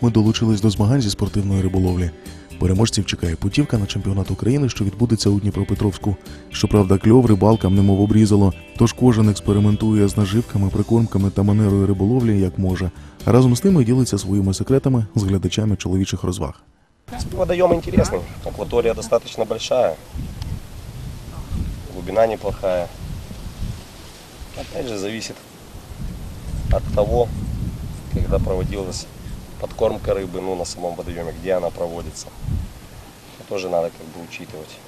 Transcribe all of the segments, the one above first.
ми долучились до змагань зі спортивної риболовлі. Переможців чекає путівка на чемпіонат України, що відбудеться у Дніпропетровську. Щоправда, кльов рибалкам немов обрізало, тож кожен експериментує з наживками, прикормками та манерою риболовлі як може. А разом з ними ділиться своїми секретами з глядачами чоловічих розваг. Водоем интересный. Акватория достаточно большая. Глубина неплохая. Опять же, зависит от того, когда проводилась подкормка рыбы, ну, на самом водоеме, где она проводится. Это тоже надо как бы учитывать.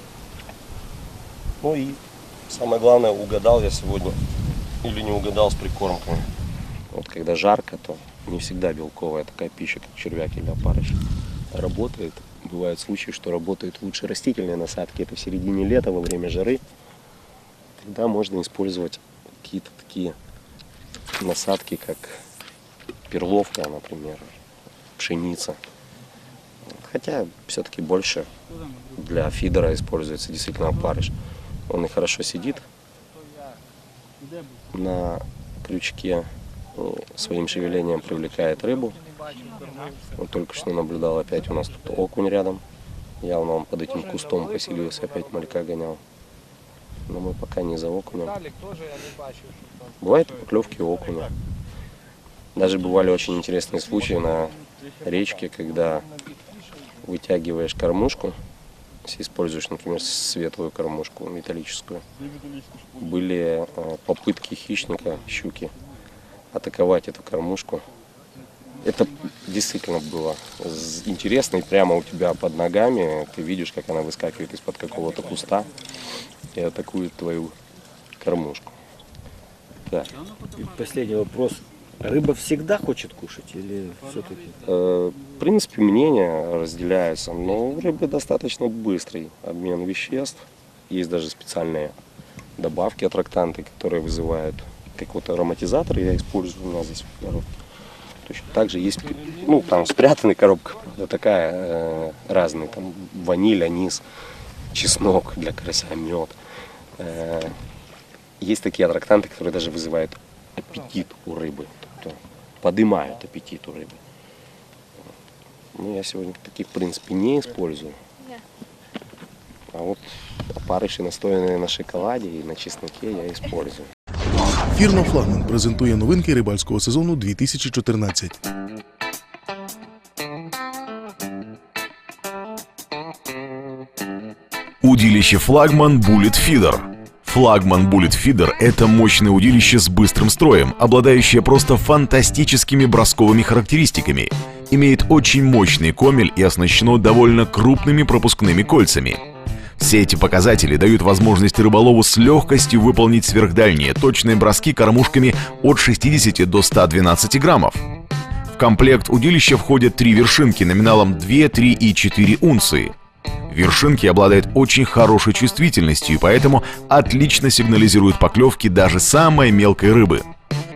Ну и самое главное, угадал я сегодня или не угадал с прикормками. Вот когда жарко, то не всегда белковая такая пища, как червяк или опарыш работает. Бывают случаи, что работают лучше растительные насадки. Это в середине лета, во время жары. Тогда можно использовать какие-то такие насадки, как перловка, например, пшеница. Хотя все-таки больше для фидера используется действительно опарыш. Он и хорошо сидит на крючке, э, своим шевелением привлекает рыбу. Вот только что наблюдал опять у нас тут окунь рядом. Явно он под этим кустом поселился, опять малька гонял. Но мы пока не за окунем. Бывают поклевки окуня. Даже бывали очень интересные случаи на речке, когда вытягиваешь кормушку, если используешь, например, светлую кормушку, металлическую, были э, попытки хищника, щуки, атаковать эту кормушку. Это действительно было интересно, и прямо у тебя под ногами ты видишь, как она выскакивает из-под какого-то куста и атакует твою кормушку. Так. И последний вопрос. Рыба всегда хочет кушать или все-таки? Э, В принципе, мнения разделяются, но у рыбы достаточно быстрый обмен веществ. Есть даже специальные добавки, аттрактанты, которые вызывают как вот ароматизатор, я использую у нас здесь в коробке. Точно так же есть, ну, там спрятанная коробка, правда, такая, э, разные, там ваниль, анис, чеснок для карася, мед. Э, есть такие аттрактанты, которые даже вызывают аппетит у рыбы, тобто поднимают аппетит у рыбы. Ну, я сегодня таких, в принципе, не использую. А вот опарыши, настоянные на шоколаде и на чесноке, я использую. Фірма Флагман презентує новинки рибальського сезону 2014. Удилище «Флагман Bullet Feeder». Флагман Bullet Feeder – это мощное удилище с быстрым строем, обладающее просто фантастическими бросковыми характеристиками. Имеет очень мощный комель и оснащено довольно крупными пропускными кольцами. Все эти показатели дают возможность рыболову с легкостью выполнить сверхдальние точные броски кормушками от 60 до 112 граммов. В комплект удилища входят три вершинки номиналом 2, 3 и 4 унции – Вершинки обладают очень хорошей чувствительностью и поэтому отлично сигнализируют поклевки даже самой мелкой рыбы.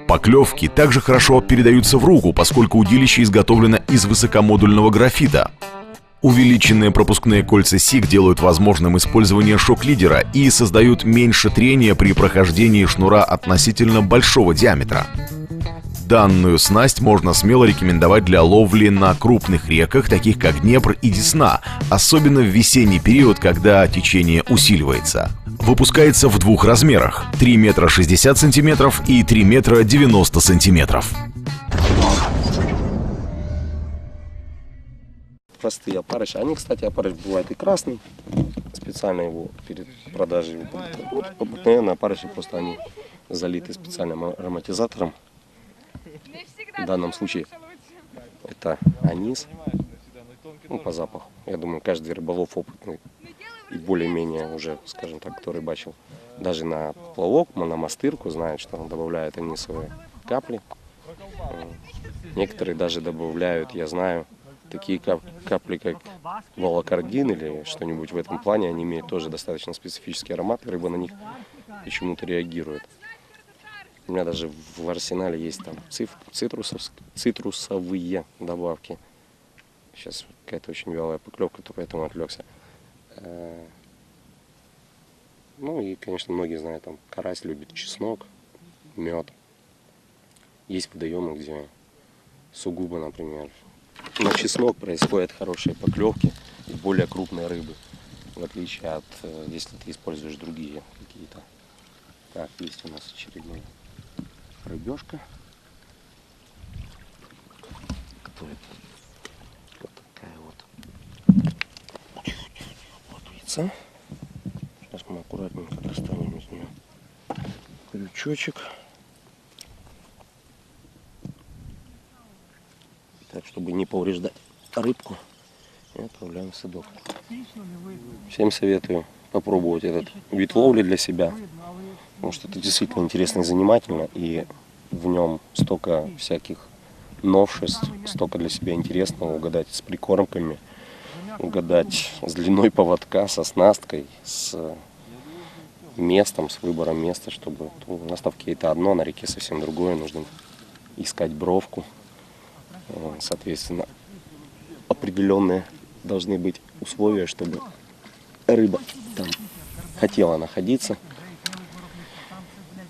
Поклевки также хорошо передаются в руку, поскольку удилище изготовлено из высокомодульного графита. Увеличенные пропускные кольца СИГ делают возможным использование шок-лидера и создают меньше трения при прохождении шнура относительно большого диаметра. Данную снасть можно смело рекомендовать для ловли на крупных реках, таких как Днепр и Десна, особенно в весенний период, когда течение усиливается. Выпускается в двух размерах – 3 метра 60 сантиметров и 3 метра 90 сантиметров. Простые опарыши. Они, кстати, опарыш бывает и красный. Специально его перед продажей. Вот обыкновенные опарыши, просто они залиты специальным ароматизатором. В данном случае это анис. Ну, по запаху. Я думаю, каждый рыболов опытный и более-менее уже, скажем так, кто рыбачил, даже на плавок, на мастырку знает, что он добавляет анисовые капли. Некоторые даже добавляют, я знаю, такие кап- капли, как волокордин или что-нибудь в этом плане. Они имеют тоже достаточно специфический аромат, рыба на них почему-то реагирует. У меня даже в арсенале есть там цитрусовые добавки. Сейчас какая-то очень вялая поклевка, то поэтому отвлекся. Э, Ну и, конечно, многие знают, там карась любит чеснок, мед. Есть водоемы, где сугубо, например, на чеснок происходят хорошие поклевки и более крупные рыбы, в отличие от, э, если ты используешь другие какие-то. Так, есть у нас очередная рыбешка. Кто это? Вот такая вот. Плотвица. Сейчас мы аккуратненько достанем из нее крючочек. Так, чтобы не повреждать рыбку, и отправляем в садок. Всем советую попробовать этот вид ловли для себя, потому что это действительно интересно и занимательно, и в нем столько всяких новшеств, столько для себя интересного, угадать с прикормками, угадать с длиной поводка, со снасткой, с местом, с выбором места, чтобы на ставке это одно, на реке совсем другое, нужно искать бровку. Соответственно, определенные должны быть условия, чтобы рыба там хотела находиться.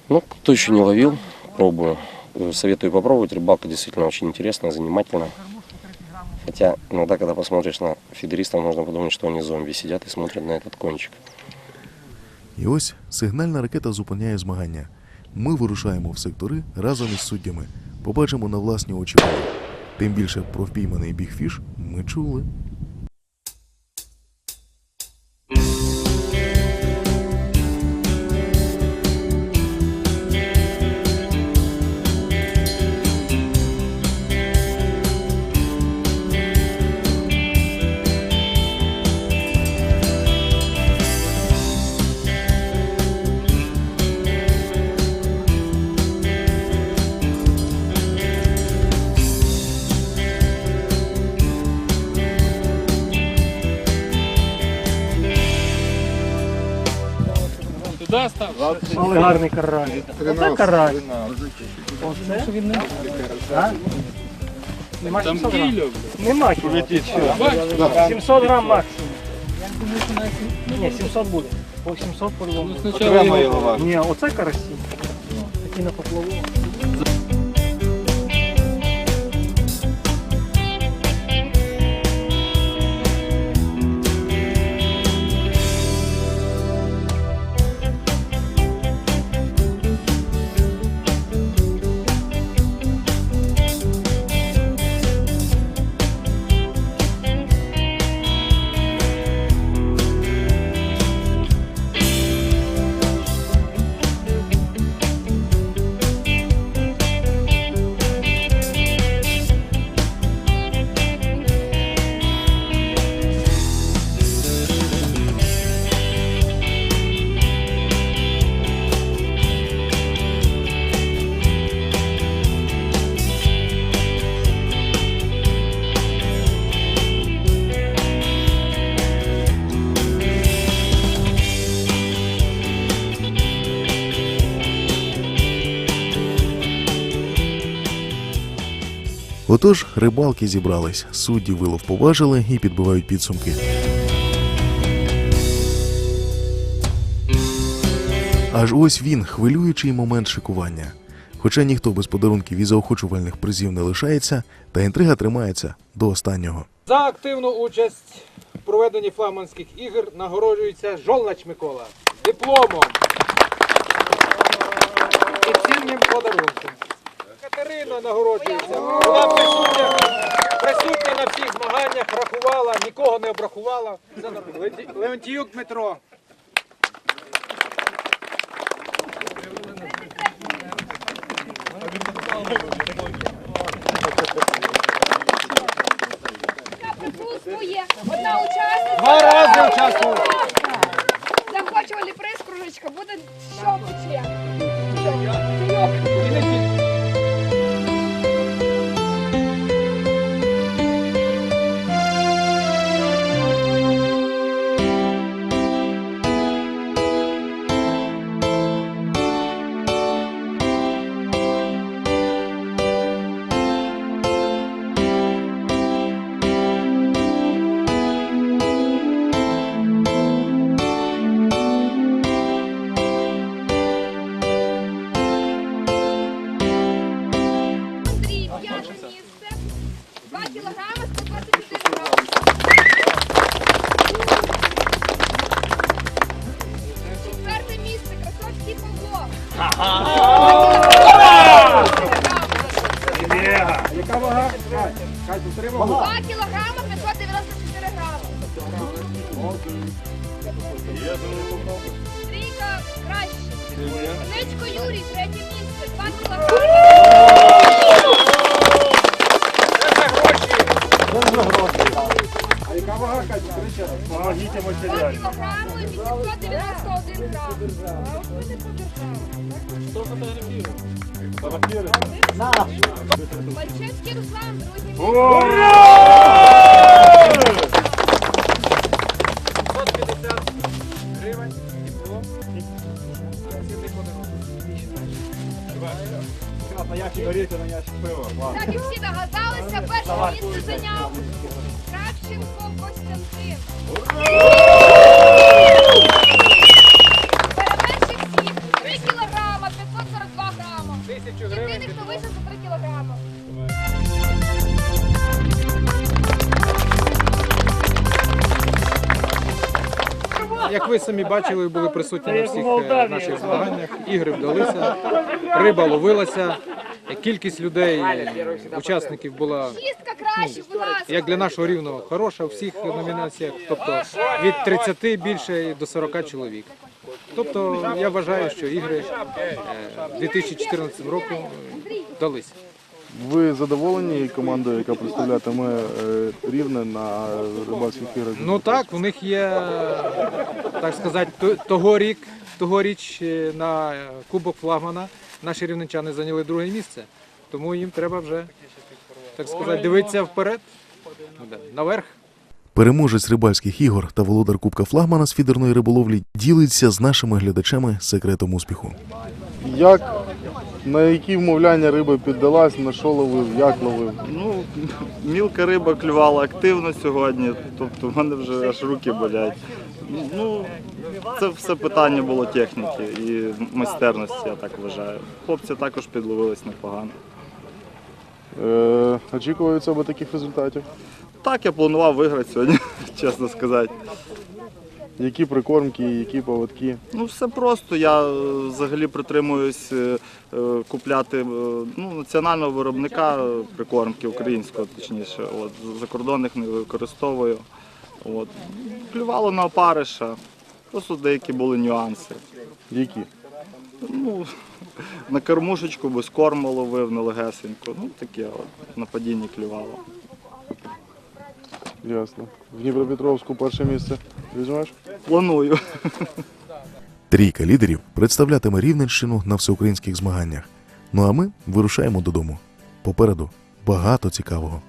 Ну, кто еще не ловил, пробую. Э, Советую попробовать. Рыбалка действительно очень интересная, занимательная. Хотя иногда, когда посмотришь на фидеристов, можно подумать, что они зомби сидят и смотрят на этот кончик. І ось сигнальна ракета зупиняє змагання. Ми вирушаємо в сектори разом із суддями. Побачимо на власні очі. бої. Тим більше про впійманий бігфіш ми чули. Туди став. Але гарний карась. Оце карась. Оце? А? Нема Там 700 грам? Нема кіло. 700 грам максимум. Ні, 700 буде. По 700 по-любому. Ну, спочатку його Ні, оце карасі. Такі на поплаву. Отож, рибалки зібрались, судді вилов поважили і підбивають підсумки. Аж ось він, хвилюючий момент шикування. Хоча ніхто без подарунків і заохочувальних призів не лишається, та інтрига тримається до останнього. За активну участь в проведенні флагманських ігор нагороджується Жолнач Микола дипломом і цінним подарунком. Катерина нагороджується. Була присутня, присутня на всіх змаганнях, рахувала, нікого не обрахувала. Леонтіюк Дмитро. Присутствує одна учасниця. Два рази участвував. Яка вага? Кать, Кать, утримав. 2 594 грами. Трійка краще. Ничко Юрій, третє місце, 2 кілограми. Яка вага, Кать, скажи ще раз. Помогите 2 кілограми 891 грам. Мальчевський Руслан, друге місце. Переменших 3 кілограма, 542 грама. Тисячу. Єдиний, хто вийшов за 3 кілограма. Як ви самі бачили, були присутні на всіх е, наших змаганнях. Ігри вдалися, риба ловилася. Кількість людей, учасників була ласка. як для нашого рівного хороша у всіх номінаціях, тобто від 30 більше до 40 чоловік. Тобто я вважаю, що ігри е, 2014 року е, вдалися. Ви задоволені командою, яка представлятиме е, рівне на рибальських іграх? Ну так, у них є, так сказати, то- тогорік, тогоріч е, на е, Кубок флагмана наші рівненчани зайняли друге місце, тому їм треба вже, так сказати, дивитися вперед, ну, наверх. Переможець рибальських ігор та володар Кубка флагмана з фідерної риболовлі ділиться з нашими глядачами секретом успіху. Як на які вмовляння риба піддалась, на що ловив, як ловив? Ну, мілка риба клювала активно сьогодні, тобто в мене вже аж руки болять. Ну, це все питання було техніки і майстерності, я так вважаю. Хлопці також підловились непогано. Е, очікував від себе таких результатів. Так, я планував виграти сьогодні, чесно сказати. Які прикормки, які поводки. Ну, все просто. Я е, взагалі притримуюсь е, е, купляти ну, національного виробника прикормки, українського, точніше. От, закордонних не використовую. От. Клювало на опариша. Просто деякі були нюанси. Які? Ну, на кормушечку без корму ловив на легесенько. Ну, таке от, на падінні клювало. Ясно. В Дніпропетровську перше місце візьмеш? Планую. Трійка лідерів представлятиме Рівненщину на всеукраїнських змаганнях. Ну а ми вирушаємо додому. Попереду багато цікавого.